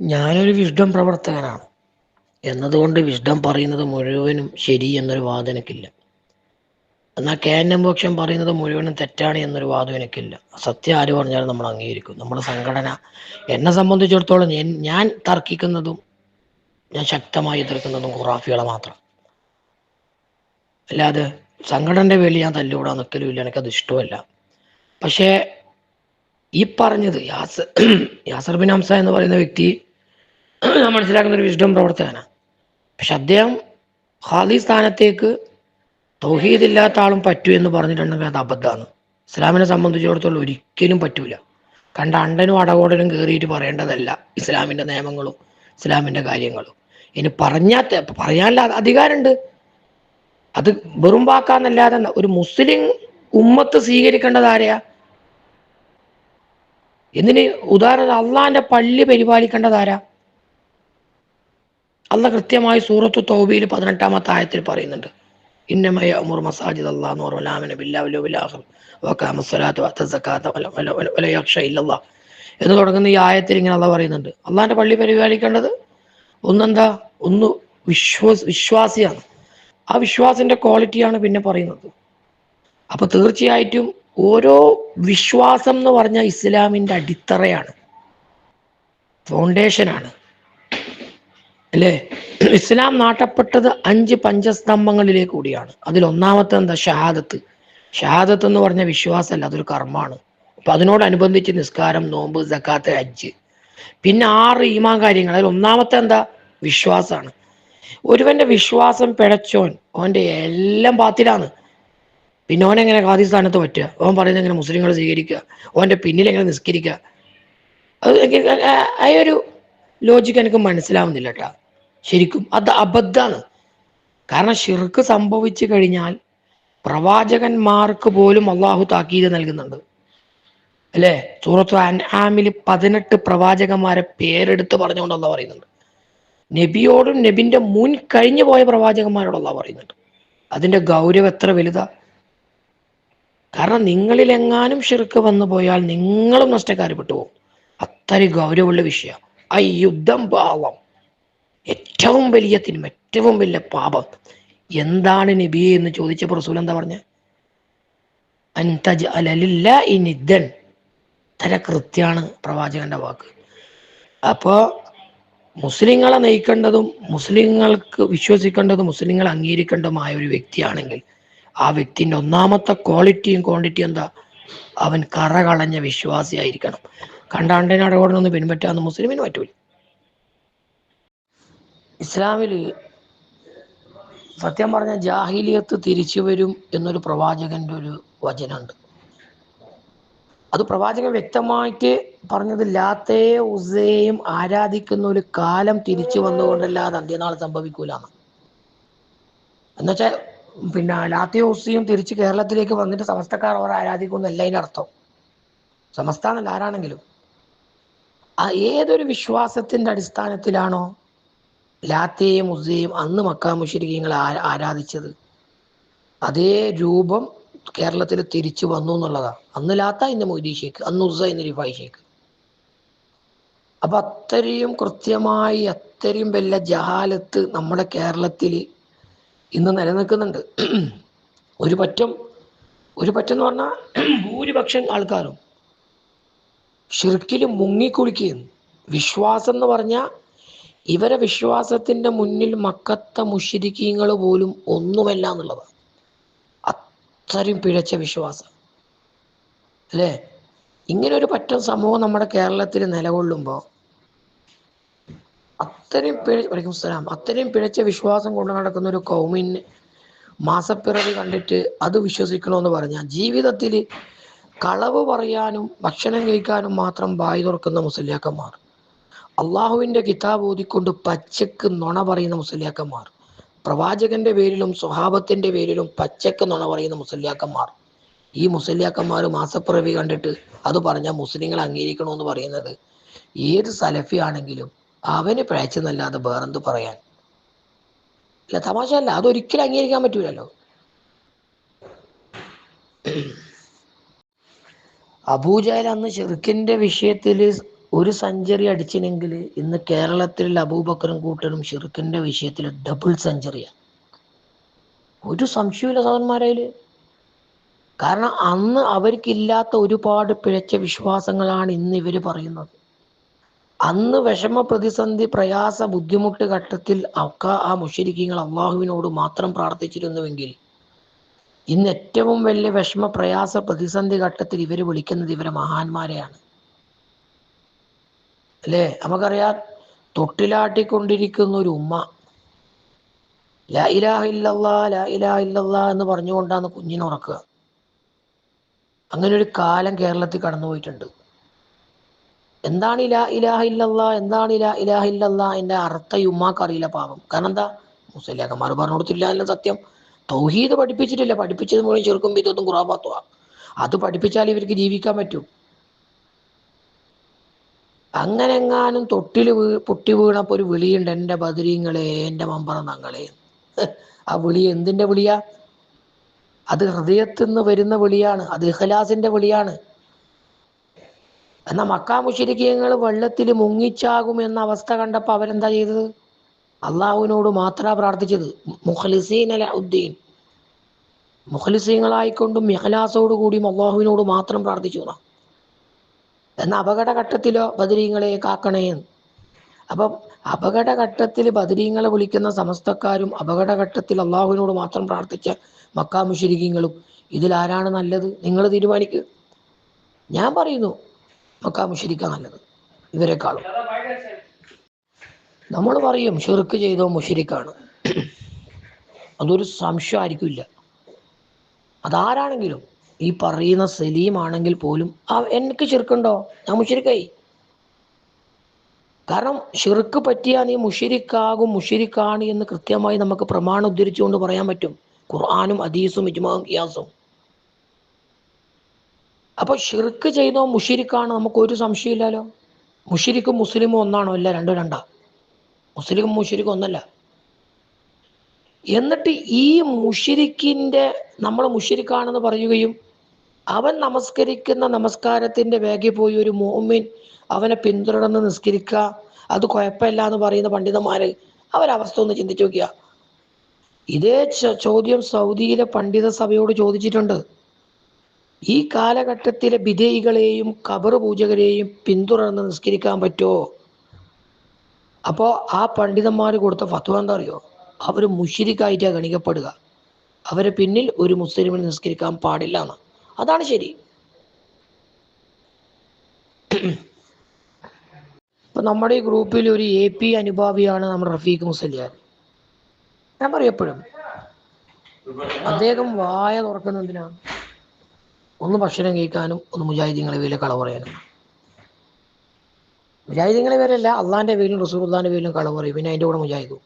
ഞാനൊരു വിഷ്ഡം പ്രവർത്തകനാണ്. എന്നതുകൊണ്ട് വിഷ്ഡം പറയുന്നത് മുഴുവനും ശരി എന്നൊരു വാദം എനിക്കില്ല എന്നാൽ കെ എൻ എം പക്ഷം പറയുന്നത് മുഴുവനും തെറ്റാണ് എന്നൊരു വാദം എനിക്കില്ല സത്യം ആര് പറഞ്ഞാലും നമ്മൾ അംഗീകരിക്കും. നമ്മുടെ സംഘടന എന്നെ സംബന്ധിച്ചിടത്തോളം ഞാൻ- തർക്കിക്കുന്നതും ഞാൻ ശക്തമായി എതിർക്കുന്നതും ഖുറാഫികളെ മാത്രം. അല്ലാതെ സംഘടനയുടെ പേരിൽ ഞാൻ തല്ലുകൂടാൻ നിൽക്കലുമില്ല എനിക്കത് ഇഷ്ടമല്ല. പക്ഷേ ഈ പറഞ്ഞത് യാസർ യാസർ ബിൻ ഹംസ എന്ന് പറയുന്ന വ്യക്തി ഞാൻ മനസ്സിലാക്കുന്ന ഒരു വിഷ്ഡം പ്രവർത്തകനാണ് പക്ഷെ അദ്ദേഹം ഖാദി സ്ഥാനത്തേക്ക് തൗഹീദ് ഇല്ലാത്ത ആളും പറ്റൂ എന്ന് പറഞ്ഞിട്ടുണ്ടെങ്കിൽ അത് അബദ്ധമാണ്. ഇസ്ലാമിനെ സംബന്ധിച്ചിടത്തോളം ഒരിക്കലും പറ്റൂല. കണ്ട അണ്ടനും അടകോടനും കയറിയിട്ട് പറയേണ്ടതല്ല ഇസ്ലാമിന്റെ നിയമങ്ങളും ഇസ്ലാമിന്റെ കാര്യങ്ങളും. ഇനി പറഞ്ഞാൽ പറയാനുള്ള അധികാരമുണ്ട്. അത് വെറും വാക്കാന്നല്ലാതെ ഒരു മുസ്ലിം ഉമ്മത്ത് സ്വീകരിക്കേണ്ടത് ആരെയാ? എന്തിന്? ഉദാഹരണം അള്ളാന്റെ പള്ളി പരിപാലിക്കേണ്ടത് ആരാ? അല്ല കൃത്യമായി സൂറത്തു തൗബയിൽ പതിനെട്ടാമത്തെ ആയത്തിൽ പറയുന്നുണ്ട്. ഇന്നമയ ഉമർ മസാജിദ് അള്ളാഹ് ബില്ലാഹുലാഹും എന്ന് തുടങ്ങുന്ന ഈ ആയത്തിൽ ഇങ്ങനെ അള്ള പറയുന്നുണ്ട്. അള്ളാന്റെ പള്ളി പരിപാലിക്കേണ്ടത് ഒന്നെന്താ? ഒന്ന് വിശ്വാസ വിശ്വാസിയാണ്. ആ വിശ്വാസിന്റെ ക്വാളിറ്റിയാണ് പിന്നെ പറയുന്നത്. അപ്പൊ തീർച്ചയായിട്ടും ഓരോ വിശ്വാസം എന്ന് പറഞ്ഞ ഇസ്ലാമിന്റെ അടിത്തറയാണ് ഫൗണ്ടേഷനാണ് അല്ലേ? ഇസ്ലാം നാട്ടപ്പെട്ടത് അഞ്ച് പഞ്ചസ്തംഭങ്ങളിലേക്ക് കൂടിയാണ്. അതിൽ ഒന്നാമത്തെ എന്താ? ഷഹാദത്ത്. ഷഹാദത്ത് എന്ന് പറഞ്ഞ വിശ്വാസമല്ല അതൊരു കർമ്മമാണ്. അപ്പൊ അതിനോടനുബന്ധിച്ച് നിസ്കാരം നോമ്പ് സക്കാത്ത് ഹജ്ജ്. പിന്നെ ആറ് ഈമാൻ കാര്യങ്ങൾ. അതിൽ ഒന്നാമത്തെ എന്താ? വിശ്വാസമാണ്. ഒരുവന്റെ വിശ്വാസം പിഴച്ചോൻ ഓന്റെ എല്ലാം പാത്തിലാണ് പിന്നെ ഓൻ എങ്ങനെ സ്ഥാനത്ത് പറ്റുക? ഓൻ പറയുന്നത് എങ്ങനെ മുസ്ലിങ്ങൾ സ്വീകരിക്കുക? ഓന്റെ പിന്നിൽ എങ്ങനെ നിസ്കരിക്കുക? അത് ആ ഒരു ലോജിക്ക് എനിക്ക് മനസ്സിലാവുന്നില്ല കേട്ടാ ശരിക്കും അത് അബദ്ധാണ്. കാരണം ഷിർക്ക് സംഭവിച്ചു കഴിഞ്ഞാൽ പ്രവാചകന്മാർക്ക് പോലും അള്ളാഹു താക്കീത് നൽകുന്നുണ്ട്. അല്ലേ? സൂറത്ത് അൻഹാമിൽ പതിനെട്ട് പ്രവാചകന്മാരെ പേരെടുത്ത് പറഞ്ഞുകൊണ്ട് അള്ളാഹ് പറയുന്നുണ്ട്. നബിയോടും നബിന്റെ മുൻ കഴിഞ്ഞു പോയ പ്രവാചകന്മാരോട് അള്ളാഹ് പറയുന്നുണ്ട്. അതിന്റെ ഗൗരവം എത്ര വലുതാ. കാരണം നിങ്ങളിലെങ്ങാനും ഷിർക്ക് വന്നു പോയാൽ നിങ്ങളും നഷ്ടക്കാരപ്പെട്ടു പോകും അത്രയും ഗൗരവമുള്ള വിഷയം ആ യുദ്ധം പാവം. ഏറ്റവും വലിയ തിന്മ ഏറ്റവും വലിയ പാപം. എന്താണ് നബിയെ എന്ന് ചോദിച്ചപ്പോൾ റസൂൽ എന്താ പറഞ്ഞ? അൻതജ് അലലില്ല ഈ തര കൃത്യാണ് പ്രവാചകന്റെ വാക്ക്. അപ്പോ മുസ്ലിങ്ങളെ നയിക്കേണ്ടതും മുസ്ലിങ്ങൾക്ക് വിശ്വസിക്കേണ്ടതും മുസ്ലിങ്ങൾ അംഗീകരിക്കേണ്ടതുമായ ഒരു വ്യക്തിയാണെങ്കിൽ ആ വ്യക്തിന്റെ ഒന്നാമത്തെ ക്വാളിറ്റിയും ക്വാണ്ടിറ്റിയും എന്താ? അവൻ കറകളഞ്ഞ വിശ്വാസിയായിരിക്കണം. കണ്ടാണ്ടിനെ അടകോടനൊന്ന് പിൻപറ്റാന്ന് മുസ്ലിമിന് പറ്റൂല. ഇസ്ലാമിൽ സത്യം പറഞ്ഞ ജാഹിലിയത്ത് തിരിച്ചു വരും എന്നൊരു പ്രവാചകന്റെ ഒരു വചനമുണ്ട്. അത് പ്രവാചകൻ വ്യക്തമായിട്ട് പറഞ്ഞത് ലാത്തേ ഉസേയും ആരാധിക്കുന്ന ഒരു കാലം തിരിച്ചു വന്നുകൊണ്ടല്ലാതെ അന്ത്യനാൾ സംഭവിക്കൂലാണ് എന്നുവെച്ചാൽ പിന്നെ ലാത്തേ ഉസയും തിരിച്ച് കേരളത്തിലേക്ക് വന്നിട്ട് സമസ്തക്കാർ അവർ ആരാധിക്കുന്നല്ല അതിന്റെ അർത്ഥം. സമസ്ത ആരാണെങ്കിലും. ഏതൊരു വിശ്വാസത്തിന്റെ അടിസ്ഥാനത്തിലാണോ ലാത്തയെയും ഉസയെയും അന്ന് മക്കാ മുഷരിക്കങ്ങൾ ആരാധിച്ചത്. അതേ രൂപം കേരളത്തിൽ തിരിച്ചു വന്നു എന്നുള്ളതാണ് അന്ന് ലാത്ത ഇന്ന് മൊയ്തീ ഷേഖ് അന്ന് ഉസ ഇന്ന് റിഫായി ഷേഖ് അപ്പൊ അത്രയും കൃത്യമായി അത്രയും വലിയ ജഹാലത്ത് നമ്മുടെ കേരളത്തിൽ ഇന്ന് നിലനിൽക്കുന്നുണ്ട്. ഒരു പറ്റം ഒരു പറ്റം എന്ന് പറഞ്ഞാൽ ഭൂരിപക്ഷം ആൾക്കാരും ഷിർക്കിൽ മുങ്ങിക്കുളിക്കുകയും വിശ്വാസം എന്ന് പറഞ്ഞാൽ ഇവരെ വിശ്വാസത്തിന്റെ മുന്നിൽ മക്കത്ത മുഷിരിക്കീങ്ങൾ പോലും ഒന്നുമല്ല എന്നുള്ളതാണ്. അത്രയും പിഴച്ച വിശ്വാസം. അല്ലേ? ഇങ്ങനെ ഒരു പറ്റം സമൂഹം നമ്മുടെ കേരളത്തിൽ നിലകൊള്ളുമ്പോൾ അത്രയും പിഴ വലൈക്കും അത്രയും പിഴച്ച വിശ്വാസം കൊണ്ട് നടക്കുന്ന ഒരു കൗമിന് മാസപ്പിറവി കണ്ടിട്ട് അത് വിശ്വസിക്കണമെന്ന് പറഞ്ഞാൽ ജീവിതത്തിൽ കളവ് പറയാനും ഭക്ഷണം കഴിക്കാനും മാത്രം ബായി തുറക്കുന്ന മുസ്ലിയാക്കന്മാർ. അള്ളാഹുവിന്റെ കിതാബ് ഓതിക്കൊണ്ട് പച്ചക്ക് നുണ പറയുന്ന മുസ്ലിയാക്കന്മാർ. പ്രവാചകന്റെ പേരിലും സ്വഹാബത്തിന്റെ പേരിലും പച്ചക്ക് നുണ പറയുന്ന മുസ്ലിയാക്കന്മാർ. ഈ മുസ്ലിയാക്കന്മാർ മാസപ്പിറവി കണ്ടിട്ട് അത് പറഞ്ഞാൽ മുസ്ലിങ്ങൾ അംഗീകരിക്കണമെന്ന് പറയുന്നത് ഏത് സലഫി ആണെങ്കിലും അവന് പിഴച്ചെന്നല്ലാതെ വേറെന്ത് പറയാൻ? അല്ല തമാശ അല്ല അതൊരിക്കലും അംഗീകരിക്കാൻ പറ്റൂലല്ലോ. അബൂജാൽ അന്ന് ഷെറുക്കിന്റെ വിഷയത്തിൽ ഒരു സെഞ്ചുറി അടിച്ചിനെങ്കിൽ ഇന്ന് കേരളത്തിൽ അബൂബക്കറും കൂട്ടരും ഷിർക്കിന്റെ വിഷയത്തിൽ ഡബിൾ സെഞ്ചുറിയാണ് ഒരു സംശയമില്ല സഹോദരന്മാരയിൽ കാരണം അന്ന് അവർക്കില്ലാത്ത ഒരുപാട് പിഴച്ച വിശ്വാസങ്ങളാണ് ഇന്ന് ഇവർ പറയുന്നത്. അന്ന് വിഷമ പ്രതിസന്ധി പ്രയാസ ബുദ്ധിമുട്ട് ഘട്ടത്തിൽ ഒക്കെ ആ മുഷരിക്കങ്ങൾ അള്ളാഹുവിനോട് മാത്രം പ്രാർത്ഥിച്ചിരുന്നുവെങ്കിൽ ഇന്ന് ഏറ്റവും വലിയ വിഷമ പ്രയാസ പ്രതിസന്ധി ഘട്ടത്തിൽ ഇവർ വിളിക്കുന്നത് ഇവരെ മഹാന്മാരെയാണ്. അല്ലേ? നമുക്കറിയാം തൊട്ടിലാട്ടിക്കൊണ്ടിരിക്കുന്ന ഒരു ഉമ്മ. ലാ ഇലാഹ ഇല്ലല്ലാ ലാ ഇലാഹ ഇല്ലല്ലാ എന്ന് പറഞ്ഞുകൊണ്ടാണ് കുഞ്ഞിനെ ഉറക്കുക. അങ്ങനെ ഒരു കാലം കേരളത്തിൽ കടന്നുപോയിട്ടുണ്ട്. എന്താണ് ഇലാ ഇലാഹ ഇല്ലല്ലാ എന്താണ് ഇലാ ഇലാഹ ഇല്ലല്ലാ എന്റെ അർത്ഥ ഈ ഉമ്മാക്ക് അറിയില്ല പാപം കാരണം എന്താ? മുസ്ലിയാക്കന്മാർ പറഞ്ഞു കൊടുത്തില്ല എന്ന സത്യം. തൗഹീദ് പഠിപ്പിച്ചിട്ടില്ല. പഠിപ്പിച്ചത് മുഴുവൻ ചെറുക്കും വിധത്തും ഖുറാബാത്തുവാ അത് പഠിപ്പിച്ചാൽ ഇവർക്ക് ജീവിക്കാൻ പറ്റും. അങ്ങനെ എങ്ങാനും തൊട്ടിൽ വീ പൊട്ടി വീണപ്പോ ഒരു വിളിയുണ്ട് എന്റെ ബദരീങ്ങളെ എന്റെ മമ്പറന്നങ്ങളെ ആ വിളി എന്തിന്റെ വിളിയാ? അത് ഹൃദയത്തിൽ നിന്ന് വരുന്ന വിളിയാണ് അത് ഇഖലാസിന്റെ വിളിയാണ്. എന്നാ മക്കാ മുഷിരിക്കങ്ങൾ വെള്ളത്തിൽ മുങ്ങിച്ചാകും എന്ന അവസ്ഥ കണ്ടപ്പോൾ അവരെന്താ ചെയ്തത്? അള്ളാഹുവിനോട് മാത്ര പ്രാർത്ഥിച്ചത് മുഖലിസീൻ അല ഉദ്ദീൻ. മുഖലിസീങ്ങളായിക്കൊണ്ടും ഇഖലാസോട് കൂടിയും അള്ളാഹുവിനോട് മാത്രം പ്രാർത്ഥിച്ചു എന്നാ. എന്ന അപകടഘട്ടത്തിലോ ബദരീങ്ങളെ കാക്കണേ എന്ന്. അപ്പം അപകടഘട്ടത്തിൽ ബദരീങ്ങളെ വിളിക്കുന്ന സമസ്തക്കാരും അപകടഘട്ടത്തിൽ അള്ളാഹുവിനോട് മാത്രം പ്രാർത്ഥിച്ച മക്കാ ഇതിൽ ആരാണ് നല്ലത്? നിങ്ങൾ തീരുമാനിക്കുക ഞാൻ പറയുന്നു മക്കാ മുഷരിക്ക നല്ലത്. ഇവരെക്കാളും. നമ്മൾ പറയും ഷിർക്ക് ചെയ്തോ മുഷിരിക്കാണ് അതൊരു സംശയമായിരിക്കില്ല അതാരാണെങ്കിലും ഈ പറയുന്ന സലീം ആണെങ്കിൽ പോലും ആ എനിക്ക് ചെറുക്കുണ്ടോ ഞാൻ മുഷിരിക്കായി. കാരണം ഷിർക്ക് പറ്റിയാൽ നീ മുഷിരിക്കാകും മുഷിരിക്കാണ് എന്ന് കൃത്യമായി നമുക്ക് പ്രമാണം ഉദ്ധരിച്ചുകൊണ്ട് പറയാൻ പറ്റും. ഖുർആാനും അദീസും ഇജ്മാവും ഖിയാസും. അപ്പൊ ഷിർക്ക് ചെയ്തോ മുഷിരിക്കാണ് നമുക്ക് ഒരു സംശയമില്ലല്ലോ. മുഷിരിക്കും മുസ്ലിമും ഒന്നാണോ? അല്ല രണ്ടോ രണ്ടാ. മുസ്ലിം മുഷിരിക്കും ഒന്നല്ല. എന്നിട്ട് ഈ മുഷിരിക്കിന്റെ നമ്മൾ മുഷിരിക്കാണെന്ന് പറയുകയും അവൻ നമസ്കരിക്കുന്ന നമസ്കാരത്തിന്റെ വേഗി പോയി ഒരു മോമിൻ അവനെ പിന്തുടർന്ന് നിസ്കരിക്കുക. അത് കുഴപ്പമില്ല എന്ന് പറയുന്ന പണ്ഡിതന്മാര് അവരവസ്ഥ ഒന്ന് ചിന്തിച്ചു നോക്കിയ. ഇതേ ചോദ്യം സൗദിയിലെ പണ്ഡിത സഭയോട് ചോദിച്ചിട്ടുണ്ട്. ഈ കാലഘട്ടത്തിലെ വിധേയികളെയും കബർ പൂജകരെയും പിന്തുടർന്ന് നിസ്കരിക്കാൻ പറ്റുമോ അപ്പോൾ ആ പണ്ഡിതന്മാർ കൊടുത്ത ഫത്വ എന്താ അറിയോ? അവർ മുഷിരിക്കായിട്ടാണ് ഗണിക്കപ്പെടുക. അവരെ പിന്നിൽ ഒരു മുസ്ലിമിന് നിസ്കരിക്കാൻ പാടില്ല എന്ന് അതാണ് ശരി. ഇപ്പൊ നമ്മുടെ ഈ ഗ്രൂപ്പിൽ ഒരു എ പി അനുഭാവിയാണ് നമ്മുടെ റഫീഖ് മുസലിയാർ ഞാൻ പറയപ്പോഴും അദ്ദേഹം വായ തുറക്കുന്ന എന്തിനാണ് ഒന്ന് ഭക്ഷണം കഴിക്കാനും ഒന്ന് മുജാഹിദീങ്ങളെ പേരിൽ കള പറയാനും. മുജാഹിദീങ്ങളെ പേരല്ല അള്ളാന്റെ പേരിലും റസൂർദാന്റെ പേരിലും കള പറയും പിന്നെ അതിന്റെ കൂടെ മുജാഹിദും.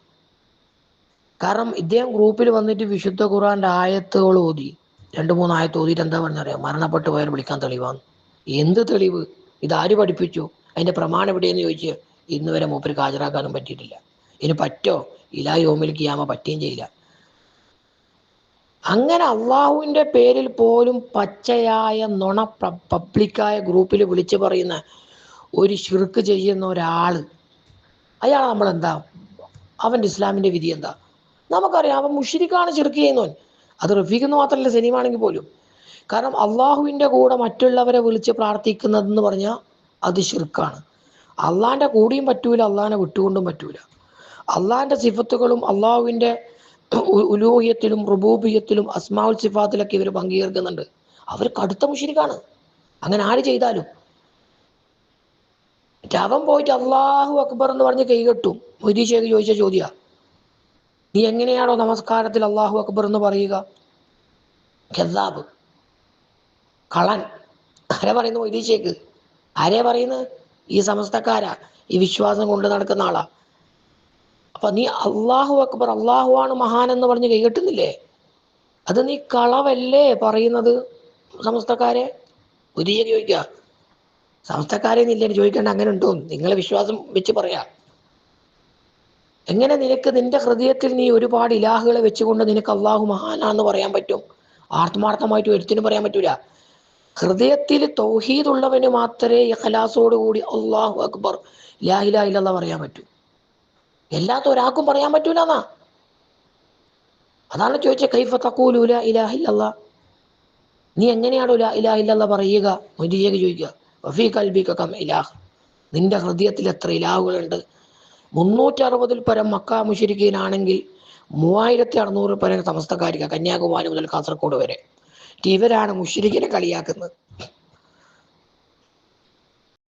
കാരണം ഇദ്ദേഹം ഗ്രൂപ്പിൽ വന്നിട്ട് വിശുദ്ധ ഖുറാന്റെ ആയത്തുകൾ ഓതി രണ്ട് മൂന്നായത്ത് ഓതിയിട്ട് എന്താ പറഞ്ഞറിയാം മരണപ്പെട്ടു പോയാൽ വിളിക്കാൻ തെളിവാണ് എന്ത് തെളിവ്? ഇത് ആര് പഠിപ്പിച്ചു? അതിന്റെ പ്രമാണം എവിടെയെന്ന് ചോദിച്ച് ഇന്ന് വരെ മൂപ്പർക്ക് ഹാജരാക്കാനും പറ്റിയിട്ടില്ല. ഇനി പറ്റോ? ഇലാ യോമിൽ കിയാമ പറ്റുകയും ചെയ്യില്ല. അങ്ങനെ അള്ളാഹുവിന്റെ പേരിൽ പോലും പച്ചയായ നുണ പബ്ലിക്കായ ഗ്രൂപ്പിൽ വിളിച്ചു പറയുന്ന ഒരു ഷിർക്ക് ചെയ്യുന്ന ഒരാൾ അയാൾ നമ്മൾ എന്താ അവന്റെ ഇസ്ലാമിന്റെ വിധി എന്താ? നമുക്കറിയാം അവൻ മുഷിരിക്കാണ് ചെറുക്ക് ചെയ്യുന്നവൻ. അത് റഫീഖ് എന്ന് മാത്രമല്ല സലീമാണെങ്കിൽ പോലും. കാരണം അള്ളാഹുവിന്റെ കൂടെ മറ്റുള്ളവരെ വിളിച്ച് പ്രാർത്ഥിക്കുന്നതെന്ന് പറഞ്ഞാൽ അത് ശിർക്കാണ്. അള്ളാഹിന്റെ കൂടിയും പറ്റൂല അള്ളാഹിനെ വിട്ടുകൊണ്ടും പറ്റൂല. അള്ളാഹിന്റെ സിഫത്തുകളും അള്ളാഹുവിന്റെ ഉലൂഹിയത്തിലും റുബൂബിയത്തിലും അസ്മാഉൽ സിഫാത്തിലൊക്കെ ഇവർ പങ്കുചേർക്കുന്നുണ്ട് അവർ കടുത്ത മുഷിരിക്കാണ്. അങ്ങനെ ആര് ചെയ്താലും. അവൻ പോയിട്ട് അള്ളാഹു അക്ബർ എന്ന് പറഞ്ഞ് കൈകെട്ടും മൊയ്തീഷേക്ക് ചോദിച്ച ചോദ്യ നീ എങ്ങനെയാണോ നമസ്കാരത്തിൽ അള്ളാഹു അക്ബർ എന്ന് പറയുക? ഖെദാബ് കളൻ ആരെ പറയുന്നു മൊയ്തീഷേക്ക്? ആരെ പറയുന്നത്? ഈ സമസ്തക്കാരാ. ഈ വിശ്വാസം കൊണ്ട് നടക്കുന്ന ആളാ. അപ്പൊ നീ അള്ളാഹു അക്ബർ അള്ളാഹു ആണ് മഹാൻ എന്ന് പറഞ്ഞ് കൈകെട്ടുന്നില്ലേ അത് നീ കളവല്ലേ പറയുന്നത് സമസ്തക്കാരെ? പുതിയ ചോദിക്ക. സമസ്തക്കാരെ നില്ലേ ചോദിക്കേണ്ട അങ്ങനെ ഉണ്ടോ നിങ്ങളെ വിശ്വാസം വെച്ച് പറയാ. എങ്ങനെ നിനക്ക് നിന്റെ ഹൃദയത്തിൽ നീ ഒരുപാട് ഇലാഹുകളെ വെച്ചുകൊണ്ട് നിനക്ക് അള്ളാഹു മഹാനാന്ന് പറയാൻ പറ്റും? ആത്മാർത്ഥമായിട്ട് ഒരുത്തിനും പറയാൻ പറ്റൂല. ഹൃദയത്തിൽ തൗഹീദ് ഉള്ളവന് മാത്രമേ കൂടി അള്ളാഹു അക്ബർ ലാ ഇലാഹ ഇല്ലല്ലാഹ് പറയാൻ പറ്റൂ. എല്ലാത്ത ഒരാൾക്കും പറയാൻ പറ്റൂല എന്നാ അതാണ് ചോദിച്ച കൈഫ തഖൂലു ലാ ഇലാഹ ഇല്ലല്ലാഹ് നീ എങ്ങനെയാണ് ലാ ഇലാഹ ഇല്ലല്ലാഹ് പറയുക? മൊയ്തീനൊക്കെ ചോദിക്കുക വഫീ കം ഇലാഹ്? നിന്റെ ഹൃദയത്തിൽ എത്ര ഇലാഹുകളുണ്ട്? മുന്നൂറ്റി അറുപതിൽ പരം മക്ക മുഷരിക്കീനാണെങ്കിൽ മൂവായിരത്തി അറുന്നൂറ് പരം സമസ്തക്കാരിക കന്യാകുമാരി മുതൽ കാസർഗോഡ് വരെ. ഇവരാണ് മുഷിരിക്കിനെ കളിയാക്കുന്നത്.